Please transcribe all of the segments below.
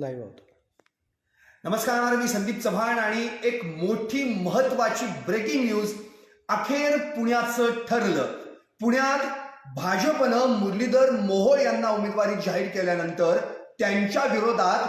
Live होतो. नमस्कार मी संदीप चव्हाण आणि एक मोठी महत्वाची ब्रेकिंग न्यूज अखेर पुण्याचं ठरलं. पुण्यात भाजपनं मुरलीधर मोहोळ यांना उमेदवारी जाहीर केल्यानंतर त्यांच्या विरोधात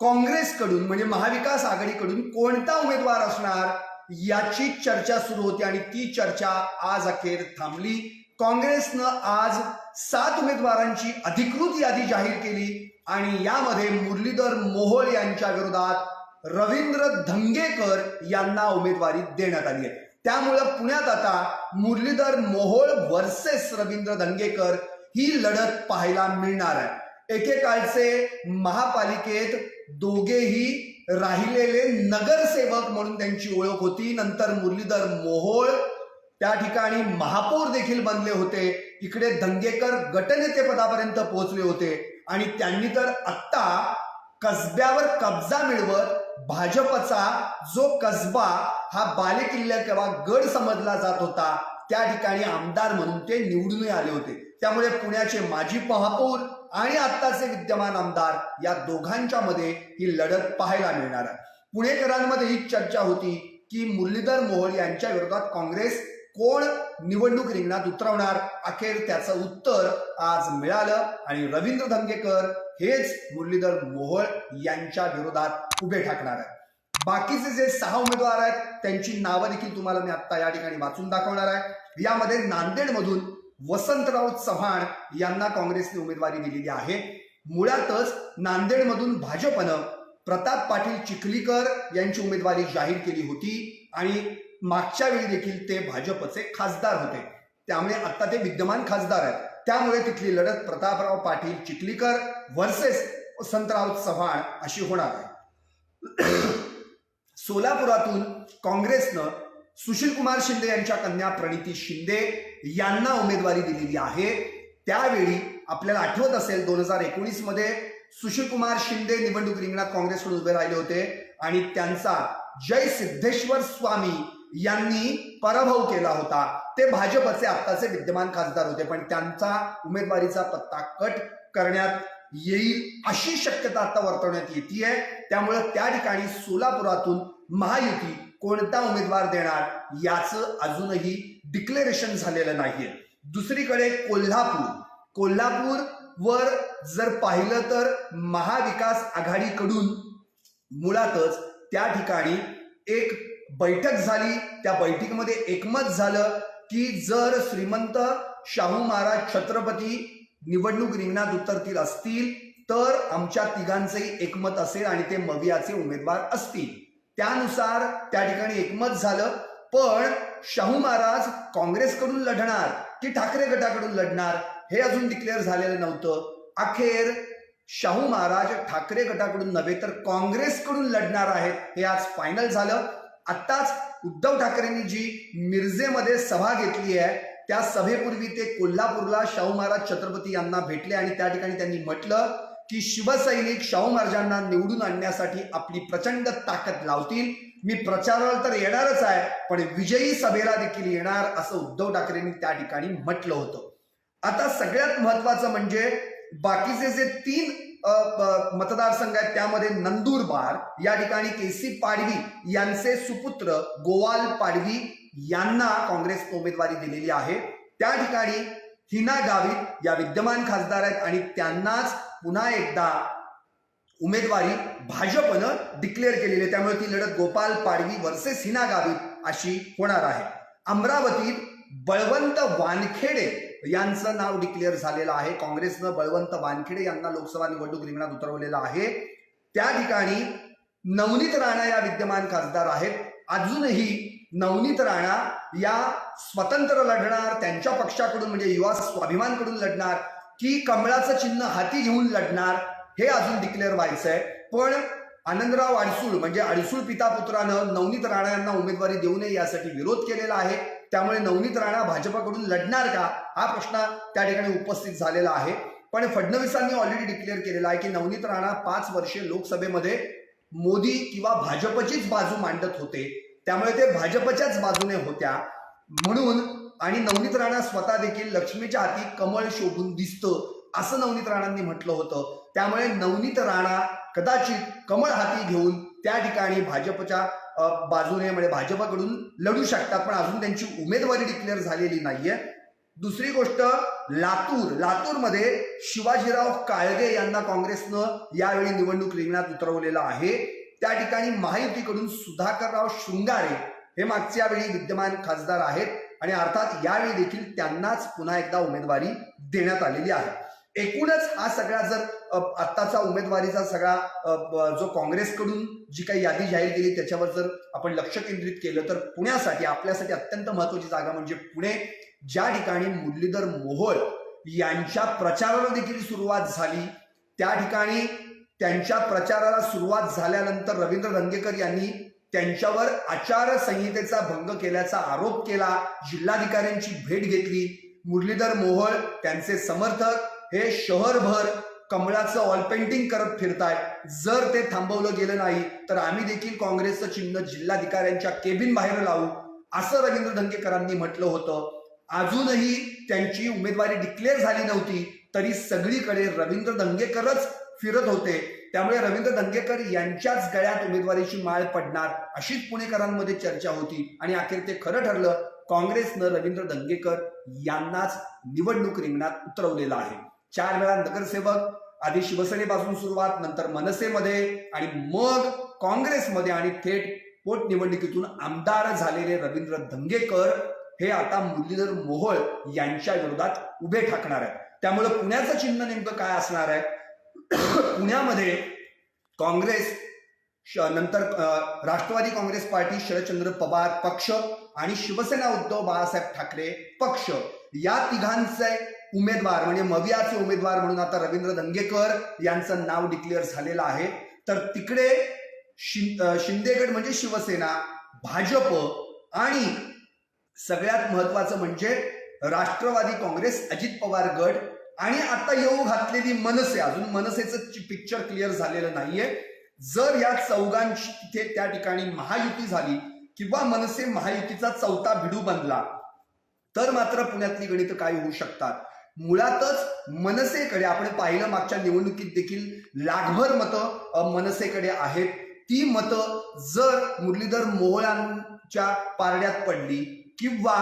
काँग्रेसकडून म्हणजे महाविकास आघाडीकडून कोणता उमेदवार असणार याची चर्चा सुरू होती आणि ती चर्चा आज अखेर थांबली. काँग्रेसनं आज सात उमेदवारांची अधिकृत यादी जाहीर केली आणि यामध्ये मुरलीधर मोहोळ यांच्या विरोधात रवींद्र धंगेकर यांना उमेदवारी देण्यात आली आहे. त्यामुळं पुण्यात आता मुरलीधर मोहोळ वर्सेस रवींद्र धंगेकर ही लढत पाहायला मिळणार आहे. एकेकाळचे महापालिकेत दोघेही राहिलेले नगरसेवक म्हणून त्यांची ओळख होती. नंतर मुरलीधर मोहोळ त्या ठिकाणी महापौर देखील बनले होते. इकडे दंगेकर गटनेते पदापर्यंत पोहोचले होते. आणि त्यांनी तर आत्ता कसब्यावर कब्जा मिळवत भाजपचा जो कसबा हा बालेकिल्ला किंवा गड समजला जात होता. त्या ठिकाणी आमदार म्हणून ते निवडून आले होते. त्यामुळे पुण्याचे माजी महापौर आणि आत्ताचे विद्यमान आमदार या दोघांच्या मध्ये ही लढत पाहायला मिळणार आहे. पुणेकरांमध्ये ही चर्चा होती की मुरलीधर मोहोळ यांच्या विरोधात काँग्रेस कोण निवडणूक रिंगणात उतरवणार? अखेर त्याचं उत्तर आज मिळालं. आणि रवींद्र धंगेकर हेच मुरलीधर मोहोळ यांच्या विरोधात उभे ठाकणार आहे बाकीचे जे सहा उमेदवार आहेत त्यांची नावं देखील तुम्हाला मी आता या ठिकाणी वाचून दाखवणार आहे. यामध्ये नांदेडमधून वसंतराव चव्हाण यांना काँग्रेसने उमेदवारी दिलेली आहे. मुळातच नांदेडमधून भाजपनं प्रताप पाटील चिखलीकर यांची उमेदवारी जाहीर केली होती. आणि मागच्या वेळी देखील ते भाजपचे खासदार होते. त्यामुळे आता ते विद्यमान खासदार आहेत. त्यामुळे तिथली लढत प्रतापराव पाटील चिखलीकर वर्सेस वसंतराव चव्हाण अशी होणार आहे. सोलापुरातून काँग्रेसनं सुशीलकुमार शिंदे यांच्या कन्या प्रणिती शिंदे यांना उमेदवारी दिलेली आहे. त्यावेळी आपल्याला आठवत असेल दोन हजार एकोणीसमध्ये सुशीलकुमार शिंदे निवडणूक रिंगणात काँग्रेसकडून उभे राहिले होते आणि त्यांचा जय सिद्धेश्वर स्वामी यांनी पराभव केला होता. ते भाजपचे आत्ताचे विद्यमान खासदार होते पण त्यांचा उमेदवारीचा पत्ता कट करण्यात येईल अशी शक्यता आता वर्तवण्यात येते त्यामुळे त्या ठिकाणी सोलापुरातून महायुती कोणता उमेदवार देणार याचं अजूनही डिक्लेरेशन झालेलं नाहीये. दुसरीकडे कोल्हापूर. कोल्हापूर वर जर पाहिलं तर महाविकास आघाडीकडून मुळातच त्या ठिकाणी एक बैठक झाली त्या बैठकीमध्ये एकमत झालं की जर श्रीमंत शाहू महाराज छत्रपती निवडणूक रिंगणात उतरतील असतील तर आमच्या तिघांचंही एकमत असेल आणि ते मवियाचे उमेदवार असतील. त्यानुसार त्या ठिकाणी एकमत झालं पण शाहू महाराज काँग्रेसकडून लढणार की ठाकरे गटाकडून लढणार हे अजून डिक्लेअर झालेलं नव्हतं. अखेर शाहू महाराज ठाकरे गटाकडून नव्हे तर काँग्रेसकडून लढणार आहेत हे आज फायनल झालं. आत्ताच उद्धव ठाकरेंनी जी मिरजेमध्ये सभा घेतली आहे त्या सभेपूर्वी ते कोल्हापूरला शाहू महाराज छत्रपती यांना भेटले आणि त्या ठिकाणी त्यांनी म्हटलं की शिवसैनिक शाहू महाराजांना निवडून आणण्यासाठी आपली प्रचंड ताकद लावतील. मी प्रचाराला तर येणारच आहे पण विजयी सभेला देखील येणार असं उद्धव ठाकरेंनी त्या ठिकाणी म्हटलं होतं. आता सगळ्यात महत्वाचं म्हणजे बाकीचे जे तीन मतदारसंघ आहेत त्यामध्ये नंदुरबार या ठिकाणी केसी पाडवी यांचे सुपुत्र गोवाल पाडवी यांना काँग्रेस उमेदवारी दिलेली आहे. त्या ठिकाणी हिना गावित या विद्यमान खासदार आहेत आणि त्यांनाच पुन्हा एकदा उमेदवारी भाजपनं डिक्लेअर केलेली आहे. त्यामुळे ती लढत गोपाल पाडवी वर्सेस हिना गावित अशी होणार आहे. अमरावतीत बळवंत वानखेडे यांचं नाव डिक्लेअर झालेलं आहे. काँग्रेसनं बळवंत वानखेडे यांना लोकसभा निवडणूक रिंगणात उतरवलेलं आहे. त्या ठिकाणी नवनीत राणा या विद्यमान खासदार आहेत. अजूनही नवनीत राणा या स्वतंत्र लढणार त्यांच्या पक्षाकडून म्हणजे युवा स्वाभिमानकडून लढणार की कमळाचं चिन्ह हाती घेऊन लढणार हे अजून डिक्लेअर व्हायचं आहे पण आनंदराव अडसूळ म्हणजे अडसूळ पिता पुत्रानं नवनीत राणा यांना उमेदवारी देऊ नये यासाठी विरोध केलेला आहे. त्यामुळे नवनीत राणा भाजपाकडून लढणार का? हा प्रश्न त्या ठिकाणी उपस्थित झालेला आहे. पण फडणवीसांनी ऑलरेडी डिक्लेअर केलेला आहे की नवनीत राणा पाच वर्षे लोकसभेमध्ये मोदी किंवा भाजपचीच बाजू मांडत होते. त्यामुळे ते भाजपच्याच बाजूने होत्या. म्हणून आणि नवनीत राणा स्वतः देखील लक्ष्मीच्या हाती कमळ शोभून दिसतं असं नवनीत राणांनी म्हटलं होतं. त्यामुळे नवनीत राणा कदाचित कमळ हाती घेऊन त्या ठिकाणी भाजपच्या बाजूने म्हणजे भाजपाकडून लढू शकतात पण अजून त्यांची उमेदवारी डिक्लेअर झालेली नाहीये. दुसरी गोष्ट लातूर. लातूरमध्ये शिवाजीराव काळगे यांना काँग्रेसनं यावेळी निवडणूक रिंगणात उतरवलेलं आहे. त्या ठिकाणी महायुतीकडून सुधाकरराव शृंगारे हे मागच्या वेळी विद्यमान खासदार आहेत आणि अर्थात यावेळी देखील त्यांनाच पुन्हा एकदा उमेदवारी देण्यात आलेली आहे. एकूणच हा सगळा जर आत्ताचा उमेदवारीचा सगळा जो काँग्रेसकडून जी काही यादी जाहीर केली त्याच्यावर जर आपण लक्ष केंद्रित केलं तर पुण्यासाठी आपल्यासाठी अत्यंत महत्वाची जागा म्हणजे पुणे. ज्या ठिकाणी मुरलीधर मोहोळ यांच्या प्रचाराला देखील सुरुवात झाली त्या ठिकाणी त्यांच्या प्रचाराला सुरुवात झाल्यानंतर रवींद्र रंगेकर यांनी त्यांच्यावर आचारसंहितेचा भंग केल्याचा आरोप केला जिल्हाधिकाऱ्यांची भेट घेतली. मुरलीधर मोहोळ त्यांचे समर्थक हे शहरभर कमळाचं ऑल पेंटिंग करत फिरताय. जर ते थांबवलं गेलं नाही तर आम्ही देखील काँग्रेसचं चिन्ह जिल्हाधिकाऱ्यांच्या केबिन बाहेर लावू असं रवींद्र दंगेकरांनी म्हटलं होतं. अजूनही त्यांची उमेदवारी डिक्लेअर झाली नव्हती तरी सगळीकडे रवींद्र दंगेकरच फिरत होते. त्यामुळे रवींद्र दंगेकर यांच्याच गळ्यात उमेदवारीची माळ पडणार अशीच पुणेकरांमध्ये चर्चा होती. आणि अखेर ते खरं ठरलं काँग्रेसनं रवींद्र दंगेकर यांनाच निवडणूक रिंगणात उतरवलेलं आहे. चार वेळा नगरसेवक आधी शिवसेनेपासून सुरुवात नंतर मनसेमध्ये आणि मग काँग्रेसमध्ये आणि थेट पोटनिवडणुकीतून आमदार झालेले रवींद्र धंगेकर हे आता मुरलीधर मोहोळ यांच्या विरोधात उभे ठाकणार आहेत. त्यामुळे पुण्याचं चिन्ह नेमकं काय असणार आहे? पुण्यामध्ये काँग्रेस नंतर राष्ट्रवादी काँग्रेस पार्टी शरदचंद्र पवार पक्ष आणि शिवसेना उद्धव बाळासाहेब ठाकरे पक्ष. या तिघांचे उमेदवार म्हणजे मवियाचे उमेदवार म्हणून आता रवींद्र दंगेकर यांचं नाव डिक्लेअर झालेलं आहे. तर तिकडे शिंदेगड म्हणजे शिवसेना भाजप आणि सगळ्यात महत्वाचं म्हणजे राष्ट्रवादी काँग्रेस अजित पवार गट. आणि आता येऊ घातलेली मनसे अजून मनसेचं पिक्चर क्लिअर झालेलं नाहीये. जर या चौघांची तिथे त्या ठिकाणी महायुती झाली किंवा मनसे महायुतीचा चौथा भिडू बनला तर मात्र पुण्यातली गणित काय होऊ शकतात. मुळातच मनसेकडे आपण पाहिलं मागच्या निवडणुकीत देखील लाखभर मतं मनसेकडे आहेत. ती मतं जर मुरलीधर मोहोळांच्या पारड्यात पडली किंवा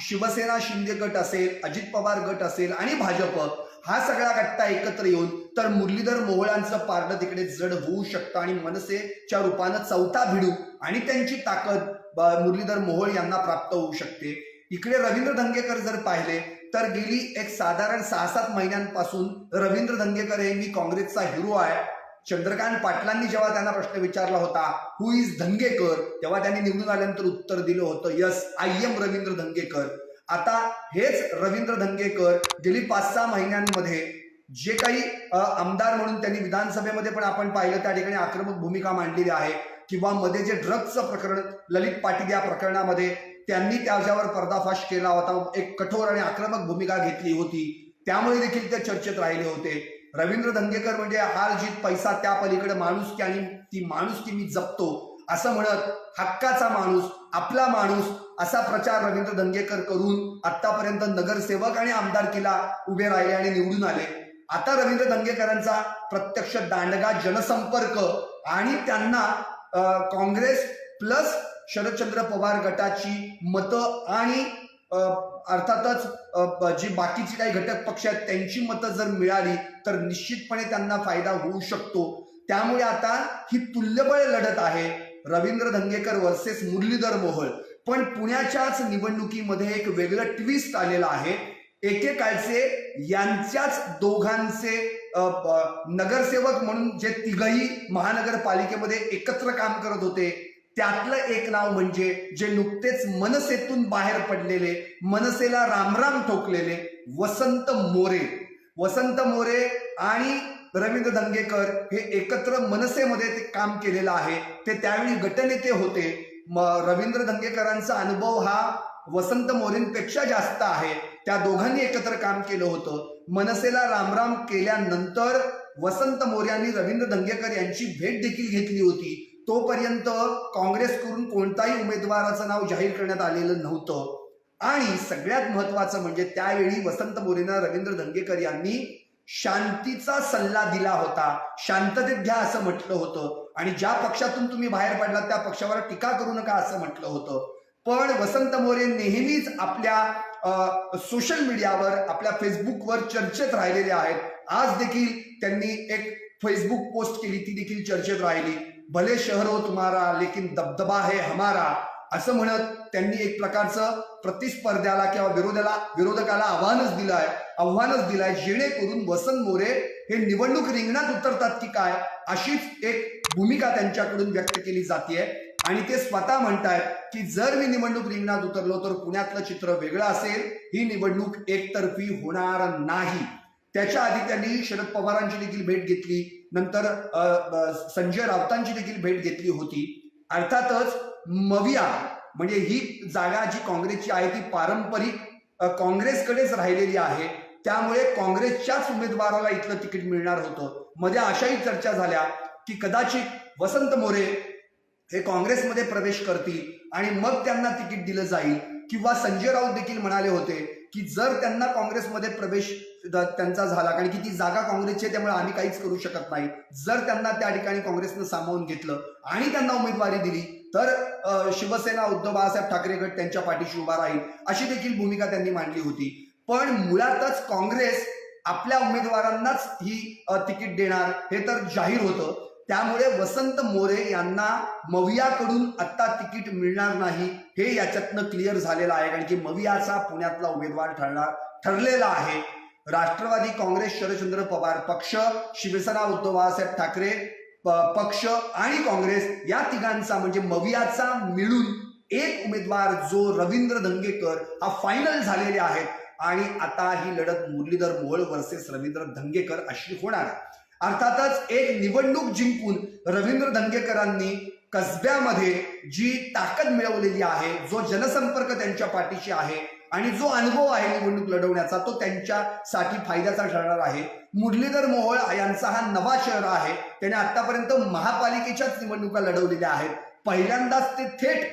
शिवसेना शिंदे गट असेल अजित पवार गट असेल आणि भाजप हा सगळा गट्टा एकत्र येऊन तर मुरलीधर मोहोळांचं पारडं तिकडे जड होऊ शकतं आणि मनसेच्या रूपानं चौथा भिडू आणि त्यांची ताकद मुरलीधर मोहोळ यांना प्राप्त होऊ शकते. इकडे रवींद्र धंगेकर जर पाहिले तर गेली एक साधारण सहा सात महिन्यांपासून रवींद्र धंगेकर हे मी काँग्रेसचा हिरो आहे. चंद्रकांत पाटलांनी जेव्हा त्यांना प्रश्न विचारला होता हु इज धंगेकर तेव्हा त्यांनी निवडून आल्यानंतर उत्तर दिलं होतं yes I am Ravindra Dhangekar आता हेच रवींद्र धंगेकर गेली पाच सहा महिन्यांमध्ये जे काही आमदार म्हणून त्यांनी विधानसभेमध्ये पण आपण पाहिलं त्या ठिकाणी आक्रमक भूमिका मांडलेली आहे. किंवा मध्ये जे ड्रग्जचं प्रकरण ललित पाटील या प्रकरणामध्ये त्यांनी त्याच्यावर पर्दाफाश केला होता. एक कठोर आणि आक्रमक भूमिका घेतली होती. त्यामुळे देखील ते चर्चेत राहिले होते. रवींद्र धंगेकर म्हणजे हार जीत पैसा त्या पलीकडे माणूस की आणि ती माणूस की मी जपतो. असं म्हणत हक्काचा माणूस आपला माणूस असा प्रचार रवींद्र धंगेकर करून आतापर्यंत नगरसेवक आणि आमदारकीला उभे राहिले आणि निवडून आले. आता रवींद्र दंगेकरांचा प्रत्यक्ष दांडगा जनसंपर्क आणि त्यांना काँग्रेस प्लस शरदचंद्र पवार गटाची मतं आणि अर्थातच जे बाकीचे जी काही घटक पक्ष आहेत त्यांची मतं जर मिळाली तर निश्चितपणे त्यांना फायदा होऊ शकतो. त्यामुळे आता ही तुल्यबळ लढत आहे. रवींद्र धंगेकर वर्सेस मुरलीधर मोहोळ. पण पुण्याच्याच निवडणुकीमध्ये एक वेगळं ट्विस्ट आलेलं आहे. एकेकाळचे यांच्याच दोघांचे नगरसेवक म्हणून जे तिघही महानगरपालिकेमध्ये एकत्र काम करत होते त्यातलं एक नाव म्हणजे जे नुकतेच मनसेतून बाहेर पडलेले मनसेला रामराम ठोकलेले वसंत मोरे. वसंत मोरे आणि रवींद्र दंगेकर हे एकत्र मनसेमध्ये ते काम केलेलं आहे. ते त्यावेळी गटनेते होते. रवींद्र दंगेकरांचा अनुभव हा वसंत मोरेंपेक्षा जास्त आहे. त्या दोघांनी एकत्र काम केलं होतं. मनसेला रामराम केल्यानंतर वसंत मोरे यांनी रवींद्र दंगेकर यांची भेट देखील घेतली होती. तोपर्यंत काँग्रेसकडून कोणताही उमेदवाराचं नाव जाहीर करण्यात आलेलं नव्हतं. आणि सगळ्यात महत्वाचं म्हणजे त्यावेळी वसंत मोरेना रवींद्र धंगेकर यांनी शांतीचा सल्ला दिला होता. शांततेत घ्या असं म्हटलं होतं. आणि ज्या पक्षातून तुम्ही बाहेर पडला त्या पक्षावर टीका करू नका असं म्हटलं होतं. पण वसंत मोरे नेहमीच आपल्या सोशल मीडियावर आपल्या फेसबुकवर चर्चेत राहिलेले आहेत. आज देखील त्यांनी एक फेसबुक पोस्ट केली ती देखील चर्चेत राहिली. भले शहर हो तुम्हारा लेकिन दबदबा है हमारा. असं म्हणत त्यांनी एक प्रकारचं प्रतिस्पर्ध्याला किंवा विरोधाला विरोधकाला आव्हानच दिलं आहे आव्हानच दिलंय जेणेकरून वसंत मोरे हे निवडणूक रिंगणात उतरतात की काय अशीच एक भूमिका त्यांच्याकडून व्यक्त केली जाते आणि ते स्वतः म्हणतायत की जर मी निवडणूक रिंगणात उतरलो तर पुण्यातलं चित्र वेगळं असेल ही निवडणूक एकतर्फी होणार नाही. त्याच्या आधी त्यांनी शरद पवारांची देखील भेट घेतली. नंतर संजय राऊतांची देखील भेट घेतली होती. अर्थातच मविया म्हणजे ही जागा जी काँग्रेसची आहे ती पारंपरिक काँग्रेसकडेच राहिलेली आहे. त्यामुळे काँग्रेसच्याच उमेदवाराला इथलं तिकीट मिळणार होतं. मध्ये अशाही चर्चा झाल्या की कदाचित वसंत मोरे हे काँग्रेसमध्ये प्रवेश करतील आणि मग त्यांना तिकीट दिलं जाईल. किंवा संजय राऊत देखील म्हणाले होते की जर त्यांना काँग्रेसमध्ये प्रवेश त्यांचा झाला कारण की ती जागा काँग्रेसची आहे त्यामुळे आम्ही काहीच करू शकत नाही. जर त्यांना त्या ठिकाणी काँग्रेसनं सामावून घेतलं आणि त्यांना उमेदवारी दिली तर शिवसेना उद्धव बाळासाहेब ठाकरे गट त्यांच्या पाठीशी उभा राहील अशी देखील भूमिका त्यांनी मांडली होती. पण मुळातच काँग्रेस आपल्या उमेदवारांनाच ही तिकीट देणार हे तर जाहीर होतं. त्यामुळे वसंत मोरे यांना मवियाकडून आता तिकीट मिळणार नाही हे याच्यातनं क्लिअर झालेलं आहे. कारण की मवियाचा पुण्यातला उमेदवार ठरणार ठरलेला आहे. राष्ट्रवादी काँग्रेस शरदचंद्र पवार पक्ष शिवसेना उद्धव बाळासाहेब ठाकरे पक्ष आणि काँग्रेस या तिघांचा म्हणजे मवियाचा मिळून एक उमेदवार जो रवींद्र धंगेकर हा फायनल झालेले आहेत. आणि आता ही लढत मुरलीधर मोहोळ वर्सेस रवींद्र धंगेकर अशी होणार आहे. अर्थातच एक निवडणूक जिंकून रवींद्र धंगेकरांनी कसब्यामध्ये जी ताकद मिळवलेली आहे जो जनसंपर्क त्यांच्या पाठीशी आहे आणि जो अनुभव आहे निवडणूक लढवण्याचा तो त्यांच्यासाठी फायद्याचा ठरणार आहे. मुरलीधर मोहोळ यांचा हा नवा शहर आहे. त्याने आतापर्यंत महापालिकेच्याच निवडणुका लढवलेल्या आहेत. पहिल्यांदाच ते थेट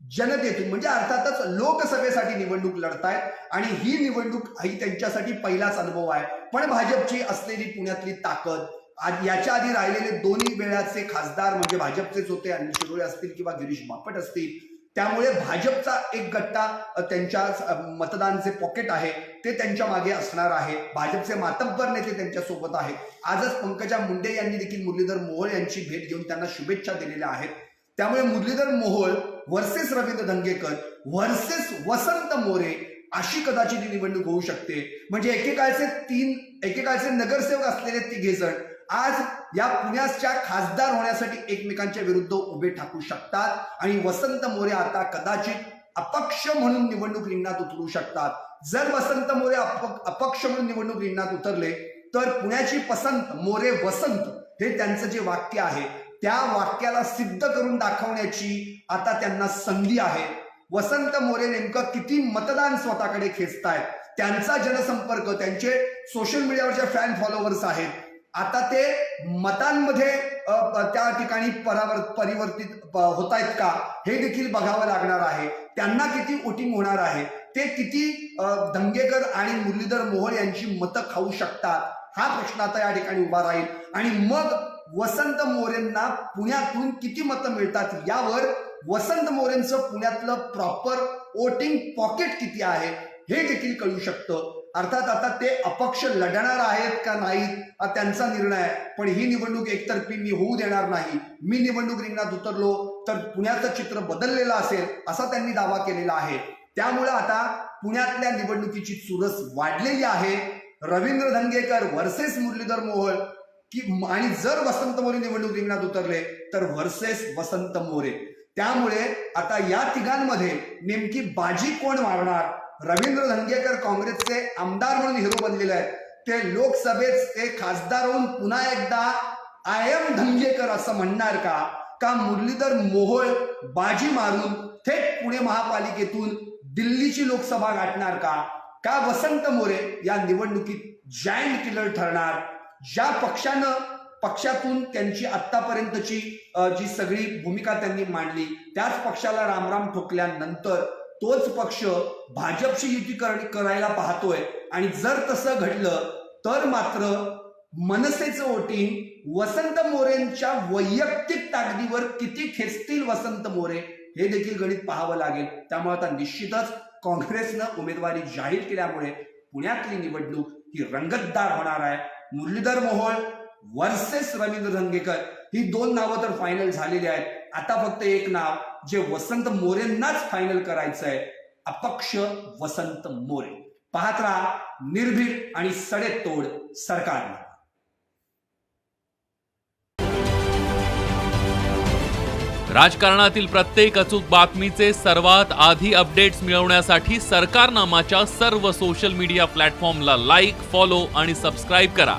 जनतेतून म्हणजे अर्थातच लोकसभेसाठी निवडणूक लढतायत आणि ही निवडणूक ही त्यांच्यासाठी पहिलाच अनुभव आहे. पण भाजपची असलेली पुण्यातली ताकद याच्या आधी राहिलेले दोन्ही वेळाचे खासदार म्हणजे भाजपचेच होते अनिल शिरोळे असतील किंवा गिरीश बापट असतील त्यामुळे भाजपचा एक गट्टा त्यांच्या मतदानचे पॉकेट आहे ते त्यांच्या मागे असणार आहे. भाजपचे मातब्बर नेते त्यांच्यासोबत आहेत. आजच पंकजा मुंडे यांनी देखील मुरलीधर मोहोळ यांची भेट घेऊन त्यांना शुभेच्छा दिलेल्या आहेत. त्यामुळे मुरलीधर मोहोळ वर्सेस रवींद्र धंगेकर वर्सेस वसंत मोरे अशी कदाचित ही निवडणूक होऊ शकते. म्हणजे एकेकाळचे तीन एकेकाळचे नगरसेवक असलेले तिघे जण आज या पुण्याच्या खासदार होण्यासाठी एकमेकांच्या विरुद्ध उभे ठाकू शकतात आणि वसंत मोरे आता कदाचित अपक्ष म्हणून निवडणूक रिंगणात उतरू शकतात. जर वसंत मोरे अप- अपक्ष म्हणून निवडणूक रिंगणात उतरले तर पुण्याची पसंत मोरे वसंत हे त्यांचं जे वाक्य आहे त्या वाक्याला सिद्ध करून दाखवण्याची आता त्यांना संधी आहे. वसंत मोरे नेमकं किती मतदान स्वतःकडे खेचतायत? त्यांचा जनसंपर्क त्यांचे सोशल मीडियावरचे फॅन फॉलोअर्स आहेत आता ते मतांमध्ये त्या ठिकाणी परावर परिवर्तित होत आहेत का? हे देखील बघावं लागणार आहे. त्यांना किती वोटिंग होणार आहे? ते किती धंगेकर दंगेकर आणि मुरलीधर मोहोळ यांची मतं खाऊ शकतात? हा प्रश्न आता या ठिकाणी उभा राहील. आणि मग वसंत मोरेंना पुण्यातून किती मतं मिळतात यावर वसंत मोरेंचं पुण्यातलं प्रॉपर वोटिंग पॉकेट किती आहे हे देखील कळू शकतं. अर्थात आता ते अपक्ष लढणार आहेत का नाहीत हा त्यांचा निर्णय आहे. पण ही निवडणूक एकतर्फी मी होऊ देणार नाही. मी निवडणूक रिंगणात उतरलो तर पुण्याचं चित्र बदललेलं असेल असा त्यांनी दावा केलेला आहे. त्यामुळे आता पुण्यातल्या निवडणुकीची चुरस वाढलेली आहे. रवींद्र धंगेकर वर्सेस मुरलीधर मोहोळ की आणि जर वसंत मोरे निवडणूक रिंगणात उतरले तर वर्सेस वसंत मोरे. त्यामुळे आता या तिघांमध्ये नेमकी बाजी कोण मारणार? रवींद्र धंगेकर काँग्रेसचे आमदार म्हणून हिरो बनलेले आहेत. ते लोकसभेत ते खासदार होऊन पुन्हा एकदा आय एम धंगेकर असं म्हणणार का? का मुरलीधर मोहोळ बाजी मारून थेट पुणे महापालिकेतून दिल्लीची लोकसभा गाठणार का? का वसंत मोरे या निवडणुकीत जायंट किलर ठरणार? ज्या पक्षानं पक्षातून त्यांची आतापर्यंतची जी सगळी भूमिका त्यांनी मांडली त्याच पक्षाला रामराम ठोकल्यानंतर तोच पक्ष भाजपशी युती कर- करायला पाहतोय. आणि जर तसं घडलं तर मात्र मनसेचं वोटिंग वसंत मोरेंच्या वैयक्तिक ताकदीवर किती खेचतील वसंत मोरे हे देखील गणित पाहावं लागेल. त्यामुळे आता निश्चितच काँग्रेसनं उमेदवारी जाहीर केल्यामुळे पुण्यातली निवडणूक ही रंगतदार होणार आहे. मुरलीधर मोहोळ वर्सेस रवींद्र धंगेकर. ही दोन नावं तर फायनल झालेली आहेत. आता फक्त एक नाव जे वसंत मोरेंनाच फायनल करायचं आहे अपक्ष वसंत मोरे. पाहत राहा निर्भीड आणि सडेतोड सरकार. राजकारणातील प्रत्येक अचूक बातमीचे सर्वात आधी अपडेट्स मिळवण्यासाठी सरकारनामाच्या सर्व सोशल मीडिया प्लॅटफॉर्मला लाईक फॉलो आणि सबस्क्राईब करा.